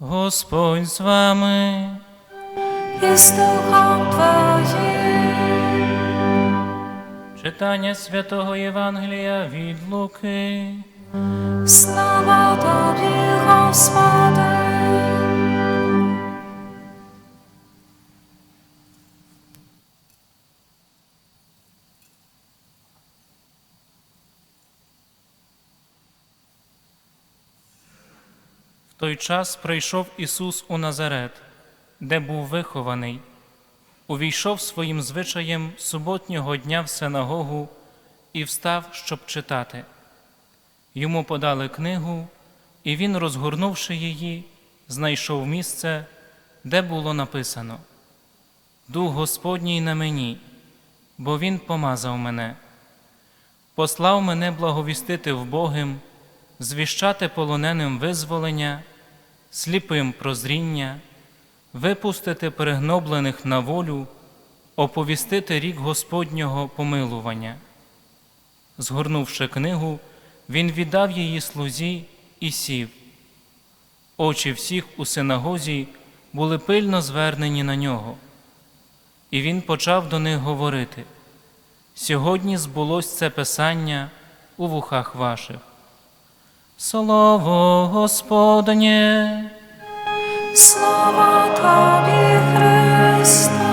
Господь з вами. і з духом Твоїм. Читання святого Євангелія від Луки. Слава Тобі, Господи. Той час прийшов Ісус у Назарет, де був вихований, увійшов своїм звичаєм суботнього дня в синагогу і встав, щоб читати. Йому подали книгу, і він, розгорнувши її, знайшов місце, де було написано: Дух Господній на мені, бо Він помазав мене, послав мене благовістити вбогим, звіщати полоненим визволення, сліпим прозріння, випустити перегноблених на волю, оповістити рік Господнього помилування. Згорнувши книгу, він віддав її слузі і сів. Очі всіх у синагозі були пильно звернені на нього. І він почав до них говорити: Сьогодні збулось це писання у вухах ваших. Слово Господнє, Слава Тобі, Христе.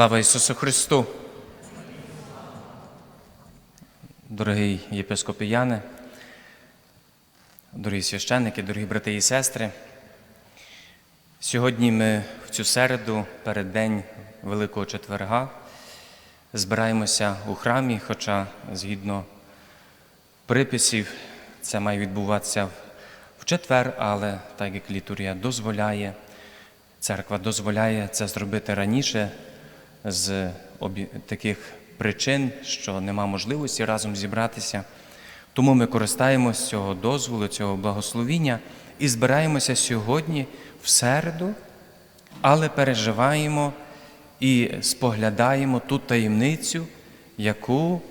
Слава Ісусу Христу! Дорогий єпископіяни, дорогі священники, дорогі брати і сестри. Сьогодні ми в цю середу, перед день Великого Четверга, збираємося у храмі, хоча згідно приписів це має відбуватися в четвер, але так як літургія дозволяє, церква дозволяє це зробити раніше з таких причин, що нема можливості разом зібратися. Тому ми користаємося цього дозволу, цього благословіння і збираємося сьогодні в середу, але переживаємо і споглядаємо ту таємницю, яку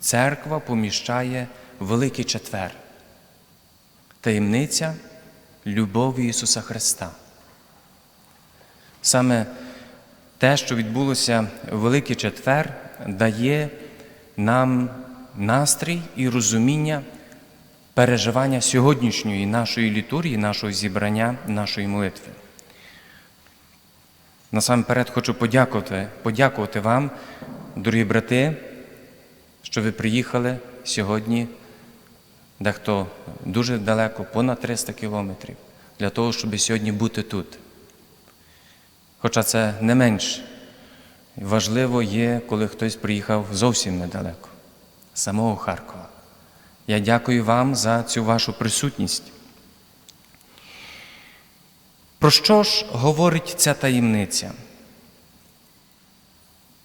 церква поміщає в Великий Четвер. Таємниця любові Ісуса Христа. Саме те, що відбулося в Великий Четвер, дає нам настрій і розуміння переживання сьогоднішньої нашої літургії, нашого зібрання, нашої молитви. Насамперед хочу подякувати, подякувати вам, дорогі брати, що ви приїхали сьогодні, дехто дуже далеко, понад 300 кілометрів, для того, щоб сьогодні бути тут. Хоча це не менш важливо є, коли хтось приїхав зовсім недалеко, самого Харкова. Я дякую вам за цю вашу присутність. Про що ж говорить ця таємниця?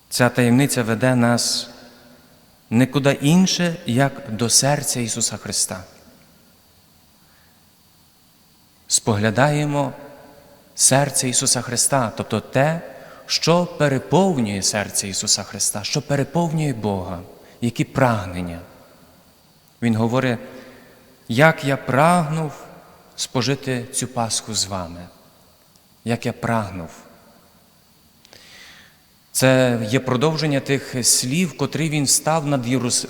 Ця таємниця веде нас нікуди інше, як до серця Ісуса Христа. Споглядаємо серце Ісуса Христа, тобто те, що переповнює серце Ісуса Христа, що переповнює Бога, які прагнення. Він говорить, як я прагнув спожити цю Пасху з вами, як я прагнув. Це є продовження тих слів, котрі він став над Єрус...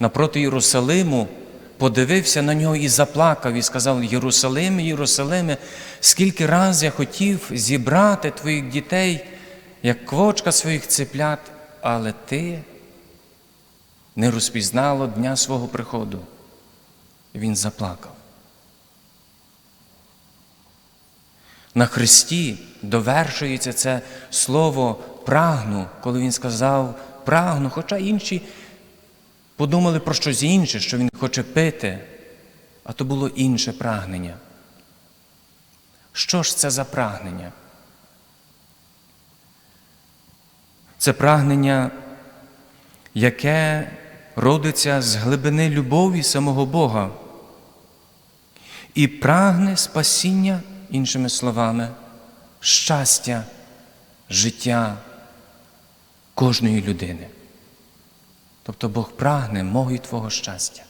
напроти Єрусалиму, подивився на нього і заплакав, і сказав: Єрусалиме, Єрусалиме, скільки раз я хотів зібрати твоїх дітей, як квочка своїх цеплят, але ти не розпізнало дня свого приходу. Він заплакав. На Христі довершується це слово прагну, коли він сказав прагну, хоча інші подумали про щось інше, що він хоче пити, а то було інше прагнення. Що ж це за прагнення? Це прагнення, яке родиться з глибини любові самого Бога і прагне спасіння, іншими словами, щастя, життя кожної людини. Тобто Бог прагне мого і Твого щастя.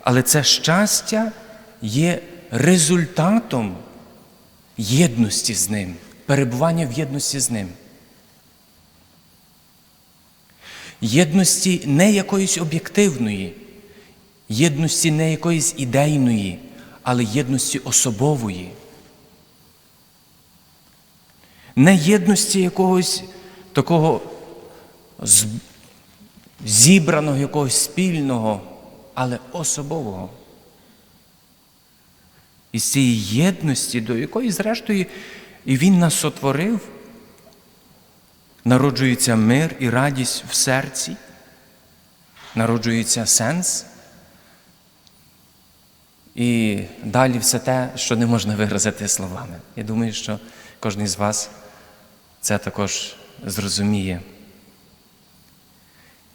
Але це щастя є результатом єдності з Ним, перебування в єдності з Ним. Єдності не якоїсь об'єктивної, єдності не якоїсь ідейної, але єдності особової. Не єдності якогось такого зібраного, якогось спільного, але особового. І з цієї єдності, до якої, зрештою, і Він нас сотворив, народжується мир і радість в серці, народжується сенс. І далі все те, що не можна виразити словами. Я думаю, що кожен з вас це також зрозуміє.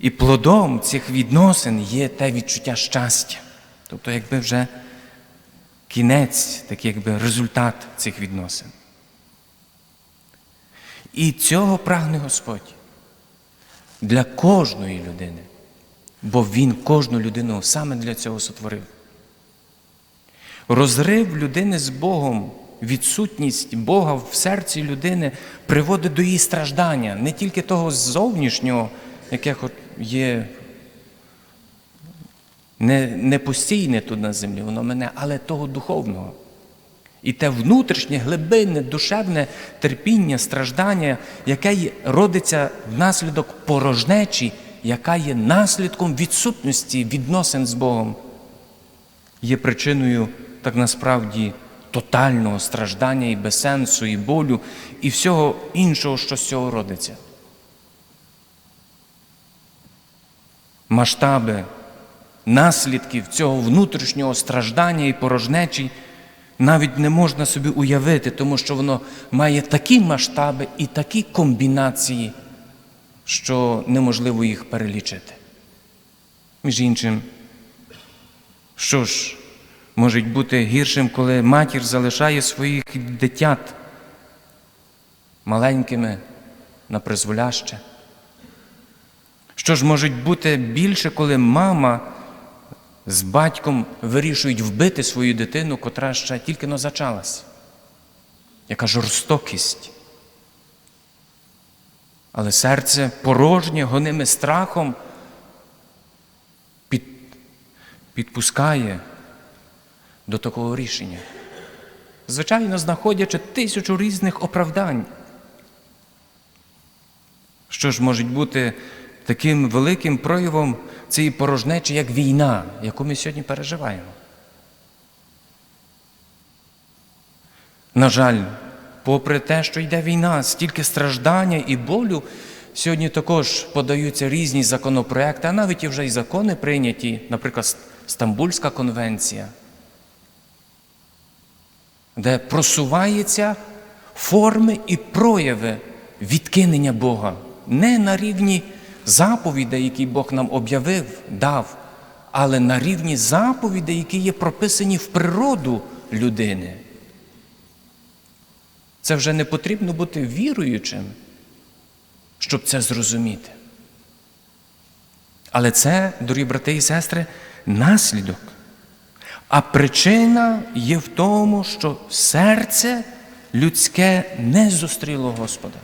І плодом цих відносин є те відчуття щастя. Тобто, якби вже кінець, такий якби результат цих відносин. І цього прагне Господь для кожної людини, бо Він кожну людину саме для цього сотворив. Розрив людини з Богом, відсутність Бога в серці людини приводить до її страждання, не тільки того зовнішнього, яке хоч є не, не постійне тут на землі, воно мене, але того духовного. І те внутрішнє, глибинне, душевне терпіння, страждання, яке родиться внаслідок порожнечі, яка є наслідком відсутності відносин з Богом, є причиною так насправді тотального страждання і безсенсу, і болю, і всього іншого, що з цього родиться. Масштаби наслідків цього внутрішнього страждання і порожнечі навіть не можна собі уявити, тому що воно має такі масштаби і такі комбінації, що неможливо їх перелічити. Між іншим, що ж може бути гіршим, коли матір залишає своїх дитят маленькими на призволяще? Що ж може бути більше, коли мама з батьком вирішують вбити свою дитину, котра ще тільки но зачалась? Яка жорстокість? Але серце порожнє, гониме страхом, під, підпускає до такого рішення. Звичайно, знаходячи тисячу різних оправдань. Що ж може бути таким великим проявом цієї порожнечі, як війна, яку ми сьогодні переживаємо? На жаль, попри те, що йде війна, стільки страждання і болю, сьогодні також подаються різні законопроекти, а навіть і вже й закони прийняті, наприклад, Стамбульська конвенція, де просуваються форми і прояви відкинення Бога не на рівні заповідей, які Бог нам об'явив, дав, але на рівні заповідей, які є прописані в природу людини. Це вже не потрібно бути віруючим, щоб це зрозуміти. Але це, дорогі брати і сестри, наслідок. А причина є в тому, що серце людське не зустріло Господа.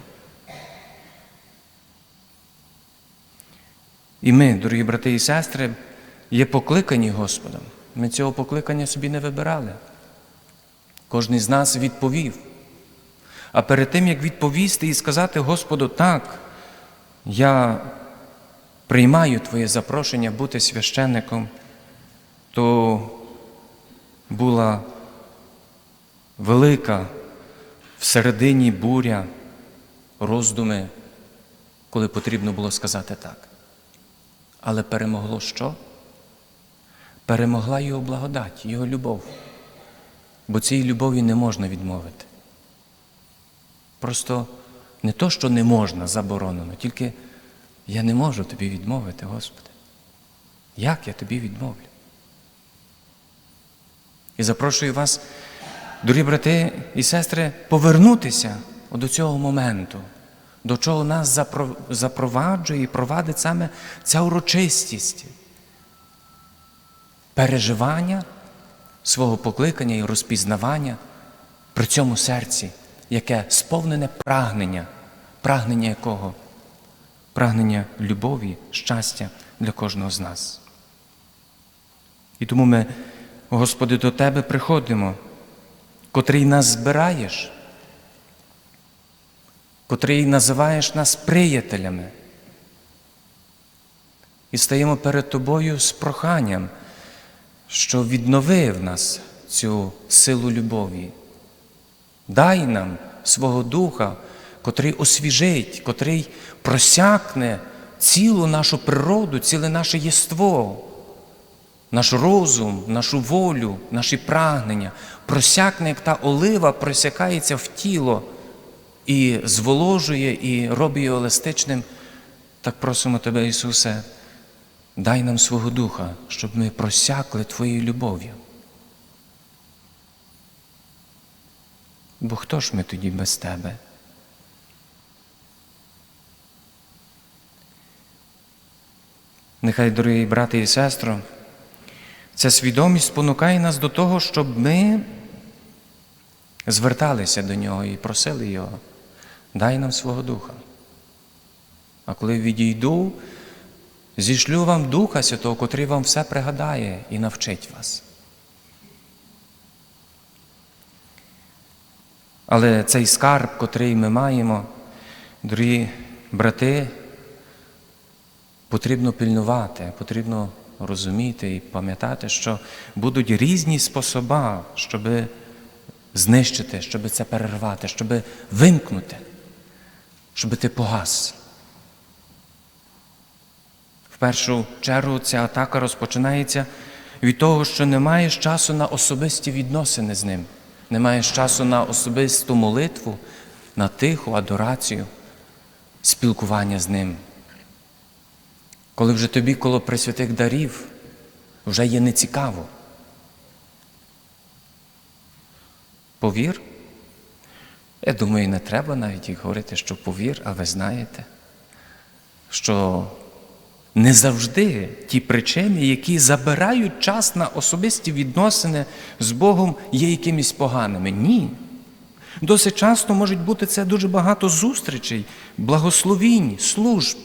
І ми, дорогі брати і сестри, є покликані Господом. Ми цього покликання собі не вибирали. Кожен з нас відповів. А перед тим, як відповісти і сказати Господу, так, я приймаю Твоє запрошення бути священником, то була велика всередині буря, роздуми, коли потрібно було сказати так. Але перемогло що? Перемогла його благодать, його любов. Бо цієї любові не можна відмовити. Просто не то, що не можна, заборонено, тільки я не можу тобі відмовити, Господи. Як я тобі відмовлю? І запрошую вас, дорогі брати і сестри, повернутися до цього моменту, до чого нас запроваджує і провадить саме ця урочистість переживання свого покликання і розпізнавання при цьому серці, яке сповнене прагнення, прагнення якого? Прагнення любові, щастя для кожного з нас. І тому ми, Господи, до Тебе приходимо, котрий нас збираєш, котрий називаєш нас приятелями. І стаємо перед Тобою з проханням, що віднови в нас цю силу любові. Дай нам свого Духа, котрий освіжить, котрий просякне цілу нашу природу, ціле наше єство, наш розум, нашу волю, наші прагнення, просякне, як та олива просякається в тіло і зволожує, і робить його еластичним. Так просимо Тебе, Ісусе, дай нам свого Духа, щоб ми просякли Твоєю любов'ю. Бо хто ж ми тоді без Тебе? Нехай, дорогі брати і сестри, ця свідомість спонукає нас до того, щоб ми зверталися до Нього і просили Його, дай нам свого Духа. А коли відійду, зішлю вам Духа Святого, котрий вам все пригадає і навчить вас. Але цей скарб, котрий ми маємо, дорогі брати, потрібно пильнувати, потрібно розуміти і пам'ятати, що будуть різні способи, щоб знищити, щоб це перервати, щоб вимкнути, щоб ти погас. В першу чергу ця атака розпочинається від того, що не маєш часу на особисті відносини з ним, не маєш часу на особисту молитву, на тиху адорацію, спілкування з ним. Коли вже тобі коло присвятих дарів вже є нецікаво. Повір. Я думаю, не треба навіть і говорити, що повір, а ви знаєте, що не завжди ті причини, які забирають час на особисті відносини з Богом, є якимись поганими. Ні. Досить часто можуть бути це дуже багато зустрічей, благословінь, служб.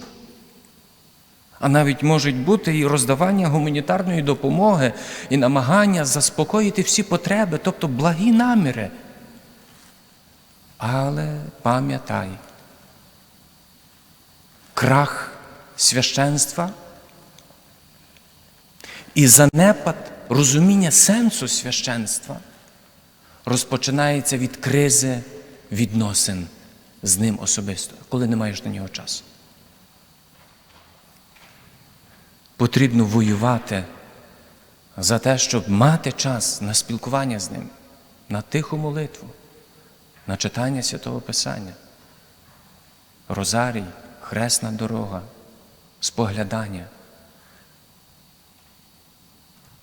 А навіть можуть бути і роздавання гуманітарної допомоги, і намагання заспокоїти всі потреби, тобто благі наміри. Але пам'ятай, крах священства і занепад розуміння сенсу священства розпочинається від кризи відносин з ним особисто, коли не маєш на нього часу. Потрібно воювати за те, щоб мати час на спілкування з ним, на тиху молитву, на читання святого Писання, розарій, хресна дорога, споглядання.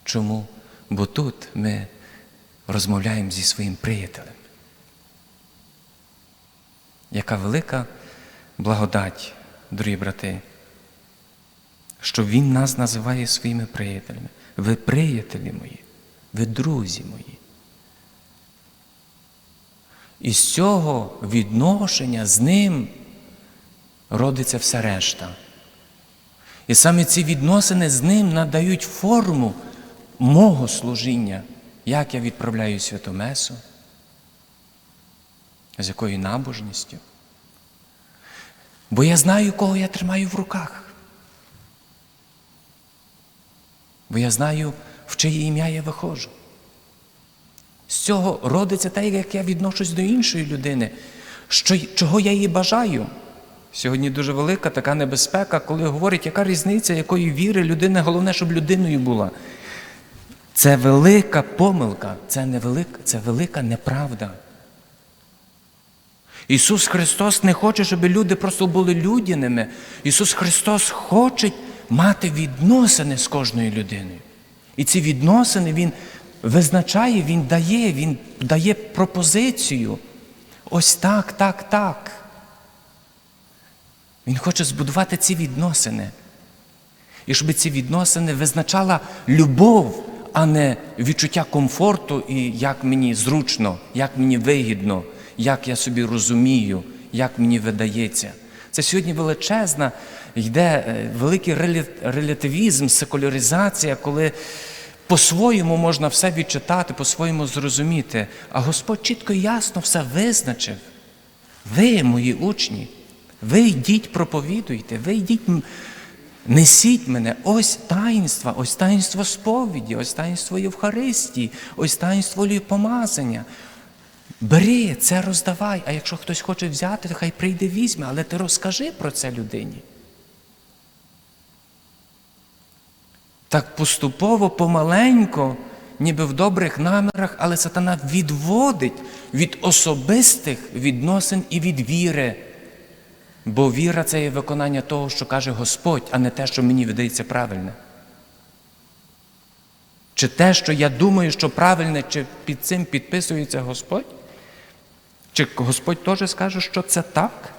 Чому? Бо тут ми розмовляємо зі своїм приятелем. Яка велика благодать, дорогі брати, що Він нас називає своїми приятелями. Ви приятелі мої, ви друзі мої. І з цього відношення з ним родиться все решта. І саме ці відносини з ним надають форму мого служіння, як я відправляю святу Месу, з якою набожністю. Бо я знаю, кого я тримаю в руках. бо я знаю, в чиє ім'я я виходжу. З цього родиться те, як я відношусь до іншої людини, що, чого я їй бажаю. Сьогодні дуже велика така небезпека, коли говорять, яка різниця, якої віри людина, головне, щоб людиною була. Це велика помилка, це, не це велика неправда. Ісус Христос не хоче, щоб люди просто були людяними. Ісус Христос хоче мати відносини з кожною людиною. І ці відносини Він визначає, Він дає, Він дає пропозицію. Ось так, так, так. Він хоче збудувати ці відносини. І щоб ці відносини визначала любов, а не відчуття комфорту і як мені зручно, як мені вигідно, як я собі розумію, як мені видається. Це сьогодні величезна, йде е, великий релятивізм, секуляризація, коли по-своєму можна все відчитати, по-своєму зрозуміти. А Господь чітко і ясно все визначив. Ви, мої учні, ви йдіть, проповідуйте, ви йдіть, несіть мене. Ось таїнства, ось таїнство сповіді, ось таїнство Євхаристії, ось таїнство помазання. Бери, це роздавай, а якщо хтось хоче взяти, то хай прийде візьме, але ти розкажи про це людині. Так поступово, помаленько, ніби в добрих намірах, але сатана відводить від особистих відносин і від віри. Бо віра це є виконання того, що каже Господь, а не те, що мені видається правильне. Чи те, що я думаю, що правильне, чи під цим підписується Господь? Чи Господь теж скаже, що це так?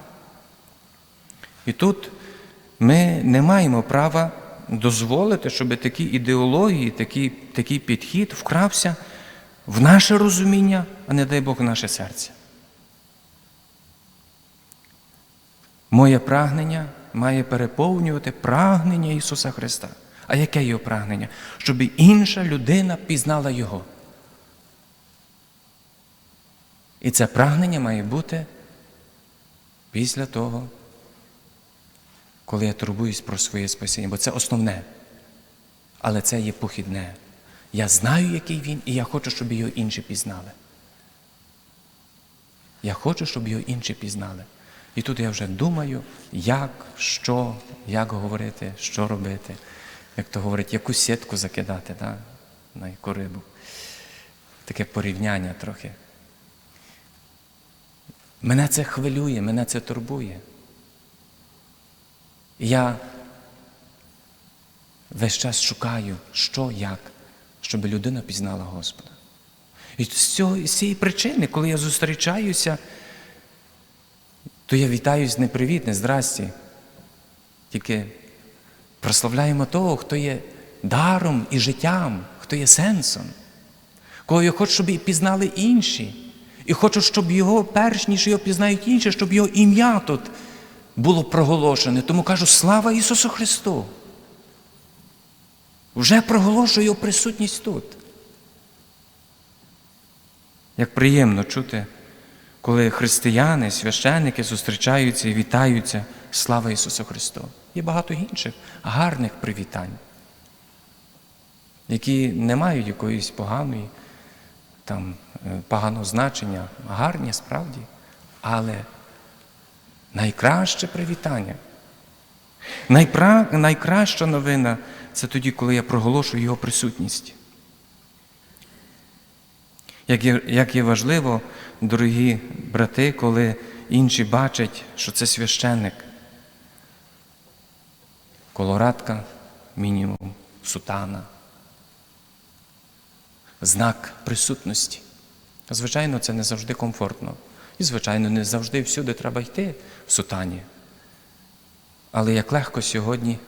І тут ми не маємо права дозволити, щоб такі ідеології, такий, такий підхід вкрався в наше розуміння, а не дай Бог в наше серце. Моє прагнення має переповнювати прагнення Ісуса Христа. А яке його прагнення? Щоб інша людина пізнала Його. І це прагнення має бути після того, коли я турбуюсь про своє спасіння, бо це основне. Але це є похідне. Я знаю, який він, і я хочу, щоб його інші пізнали. Я хочу, щоб його інші пізнали. І тут я вже думаю, як, що, як говорити, що робити, як то говорить, яку сітку закидати да? на яку рибу. Таке порівняння трохи. Мене це хвилює, мене це турбує. Я весь час шукаю, що, як, щоб людина пізнала Господа. І з, цього, з цієї причини, коли я зустрічаюся, то я вітаюсь не привіт, не здрасті. Тільки прославляємо того, хто є даром і життям, хто є сенсом, кого я хочу, щоб і пізнали інші. І хочу, щоб його, перш ніж його пізнають інші, щоб його ім'я тут було проголошене. Тому кажу, слава Ісусу Христу! Вже проголошую його присутність тут. Як приємно чути, коли християни, священники зустрічаються і вітаються, слава Ісусу Христу. Є багато інших гарних привітань, які не мають якоїсь поганої, там, е, поганого значення, гарні справді, але найкраще привітання. Найпра... Найкраща новина це тоді, коли я проголошую його присутність. Як є, як є важливо, дорогі брати, коли інші бачать, що це священник. Колорадка, мінімум, сутана. Знак присутності. Звичайно, це не завжди комфортно. І, звичайно, не завжди всюди треба йти сутані. Але як легко сьогодні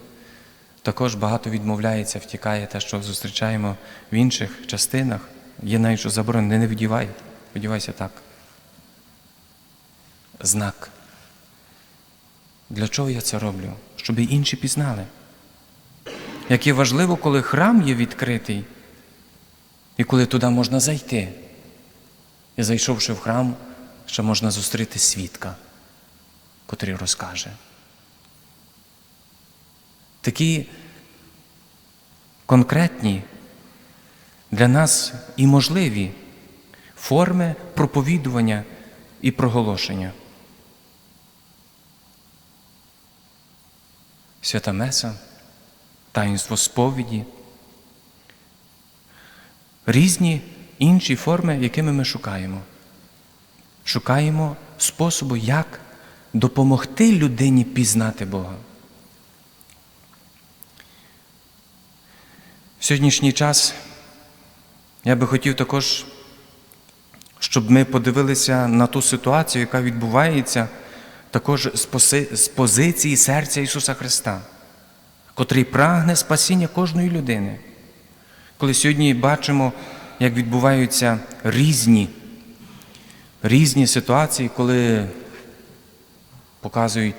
також багато відмовляється, втікає те, що зустрічаємо в інших частинах. Є навіть що заборонено, не вдівай, вдівайся так. Знак. Для чого я це роблю? Щоб і інші пізнали. Як є важливо, коли храм є відкритий, і коли туди можна зайти. І зайшовши в храм, ще можна зустріти свідка, котрий розкаже. Такі конкретні, для нас і можливі форми проповідування і проголошення. Свята Меса, таїнство сповіді, різні інші форми, якими ми шукаємо. Шукаємо способу, як допомогти людині пізнати Бога. В сьогоднішній час я би хотів також, щоб ми подивилися на ту ситуацію, яка відбувається також з позиції серця Ісуса Христа, котрий прагне спасіння кожної людини. Коли сьогодні бачимо, як відбуваються різні, різні ситуації, коли показують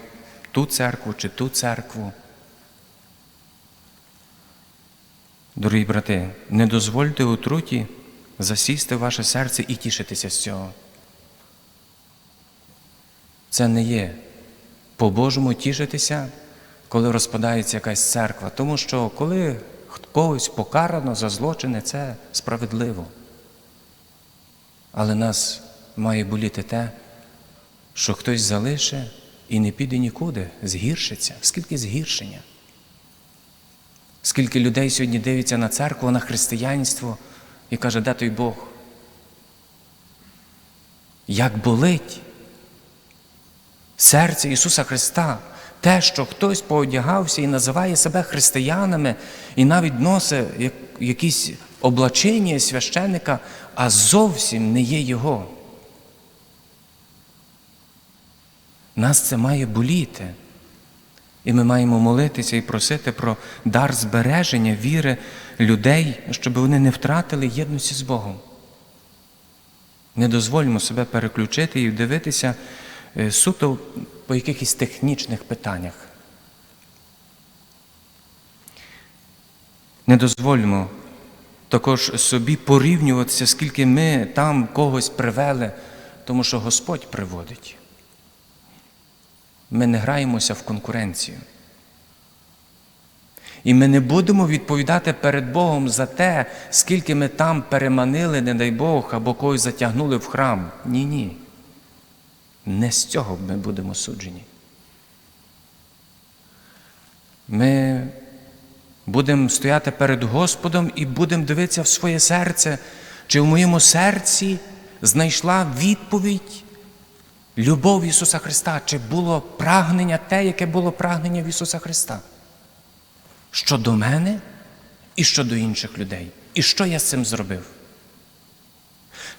ту церкву чи ту церкву. Дорогі брати, не дозвольте отруті засісти в ваше серце і тішитися з цього. Це не є по-божому тішитися, коли розпадається якась церква. Тому що коли когось покарано за злочини, це справедливо. Але нас має боліти те, що хтось залише і не піде нікуди, згіршиться. Скільки згіршення? Скільки людей сьогодні дивиться на церкву, на християнство і каже, де той Бог? Як болить серце Ісуса Христа, те, що хтось поодягався і називає себе християнами, і навіть носить якісь облачення священника, а зовсім не є Його. Нас це має боліти. І ми маємо молитися і просити про дар збереження віри людей, щоб вони не втратили єдності з Богом. Не дозвольмо себе переключити і дивитися е, суто по якихось технічних питаннях. Не дозвольмо також собі порівнюватися, скільки ми там когось привели, тому що Господь приводить. Ми не граємося в конкуренцію. І ми не будемо відповідати перед Богом за те, скільки ми там переманили, не дай Бог, або когось затягнули в храм. Ні, ні. Не з цього ми будемо суджені. Ми будемо стояти перед Господом і будемо дивитися в своє серце, чи в моєму серці знайшла відповідь любов Ісуса Христа, чи було прагнення те, яке було прагнення в Ісуса Христа. Щодо мене і щодо інших людей. І що я з цим зробив?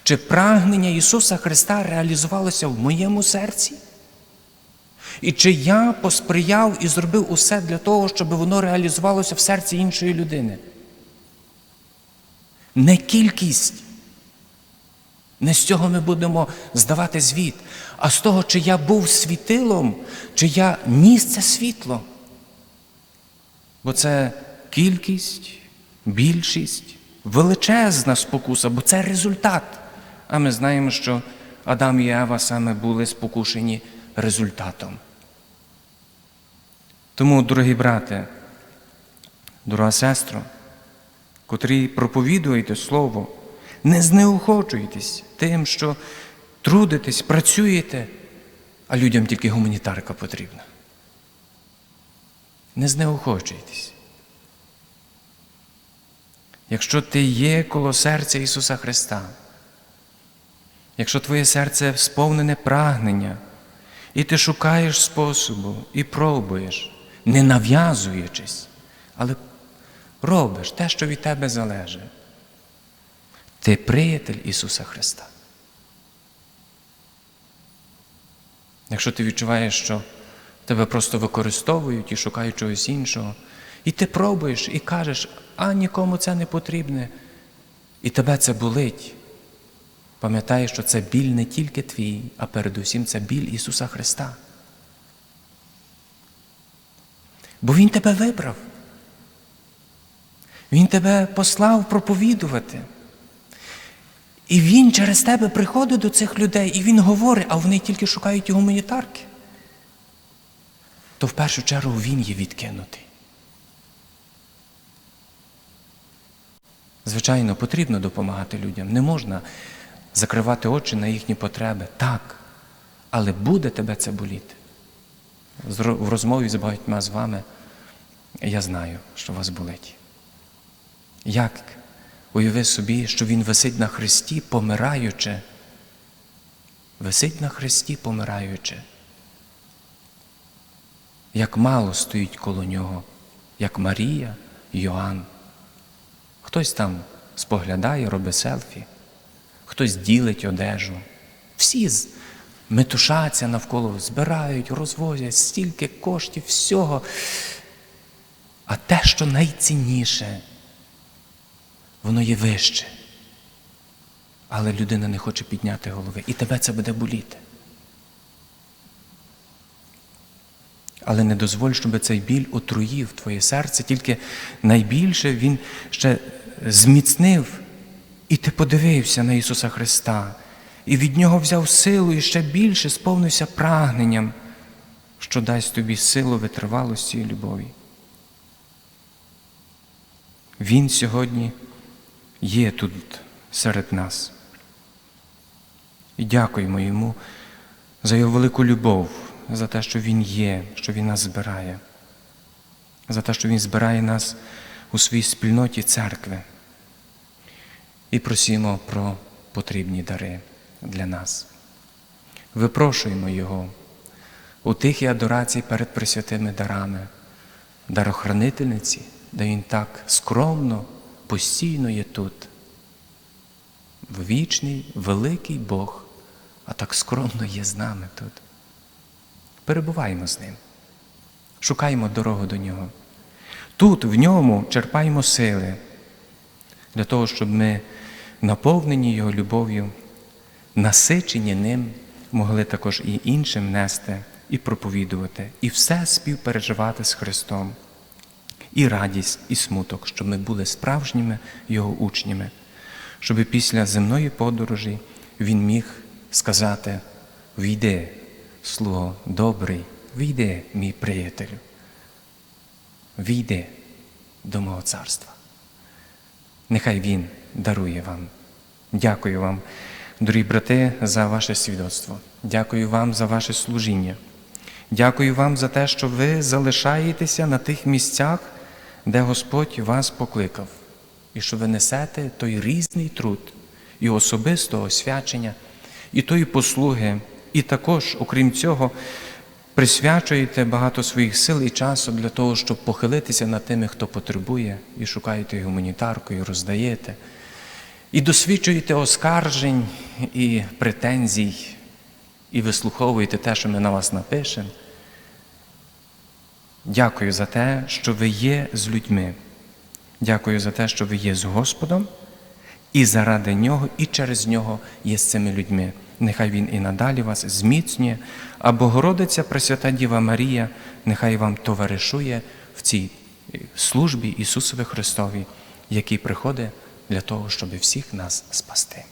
Чи прагнення Ісуса Христа реалізувалося в моєму серці? І чи я посприяв і зробив усе для того, щоб воно реалізувалося в серці іншої людини? Не кількість. Не з цього ми будемо здавати звіт, а з того, чи я був світилом, чи я ніс це світло. Бо це кількість, більшість, величезна спокуса, бо це результат. А ми знаємо, що Адам і Ева саме були спокушені результатом. Тому, дорогі брате, дорога сестро, котрі проповідуєте Слово, не знеохочуйтесь тим, що трудитесь, працюєте, а людям тільки гуманітарка потрібна. Не знеохочуйтесь. Якщо ти є коло серця Ісуса Христа, якщо твоє серце сповнене прагнення, і ти шукаєш способу і пробуєш, не нав'язуючись, але робиш те, що від тебе залежить, ти приятель Ісуса Христа. Якщо ти відчуваєш, що тебе просто використовують і шукають чогось іншого, і ти пробуєш і кажеш, а нікому це не потрібне, і тебе це болить. Пам'ятай, що це біль не тільки твій, а передусім це біль Ісуса Христа. Бо Він тебе вибрав. Він тебе послав проповідувати. І він через тебе приходить до цих людей, і він говорить, а вони тільки шукають гуманітарки. То в першу чергу він є відкинутий. Звичайно, потрібно допомагати людям. Не можна закривати очі на їхні потреби. Так. Але буде тебе це боліти. В розмові з багатьма з вами я знаю, що вас болить. Як уяви собі, що Він висить на хресті, помираючи. Висить на хресті, помираючи. Як мало стоїть коло нього, як Марія, Йоанн. Хтось там споглядає, робить селфі, хтось ділить одежу. Всі метушаться навколо, збирають, розвозять стільки коштів, всього. А те, що найцінніше, воно є вище. Але людина не хоче підняти голови, і тебе це буде боліти. Але не дозволь, щоб цей біль отруїв твоє серце, тільки найбільше він ще зміцнив, і ти подивився на Ісуса Христа, і від Нього взяв силу і ще більше сповнився прагненням, що дасть тобі силу витривалості і любові. Він сьогодні є тут серед нас. І дякуємо йому за його велику любов, за те, що Він є, що Він нас збирає, за те, що Він збирає нас у своїй спільноті церкви. І просимо про потрібні дари для нас. Випрошуємо Його у тихій адорації перед пресвятими дарами, дарохранительниці, де Він так скромно, постійно є тут. Вічний, великий Бог, а так скромно є з нами тут. Перебуваємо з ним, шукаємо дорогу до нього. Тут, в ньому, черпаємо сили для того, щоб ми, наповнені Його любов'ю, насичені ним, могли також і іншим нести, і проповідувати, і все співпереживати з Христом, і радість, і смуток, щоб ми були справжніми Його учнями, щоб після земної подорожі Він міг сказати: Війди, слуго добрий, війди, мій приятелю, війди до мого царства. Нехай Він дарує вам. Дякую вам, дорогі брати, за ваше свідоцтво. Дякую вам за ваше служіння. Дякую вам за те, що ви залишаєтеся на тих місцях, де Господь вас покликав, і що ви несете той різний труд і особистого освячення, і тої послуги, і також, окрім цього, присвячуєте багато своїх сил і часу для того, щоб похилитися над тими, хто потребує, і шукаєте гуманітарку, і роздаєте, і досвідчуєте оскаржень і претензій, і вислуховуєте те, що ми на вас напишемо. Дякую за те, що ви є з людьми. Дякую за те, що ви є з Господом, і заради Нього, і через Нього є з цими людьми. Нехай Він і надалі вас зміцнює, а Богородиця Пресвята Діва Марія, нехай вам товаришує в цій службі Ісусові Христові, який приходить для того, щоб всіх нас спасти.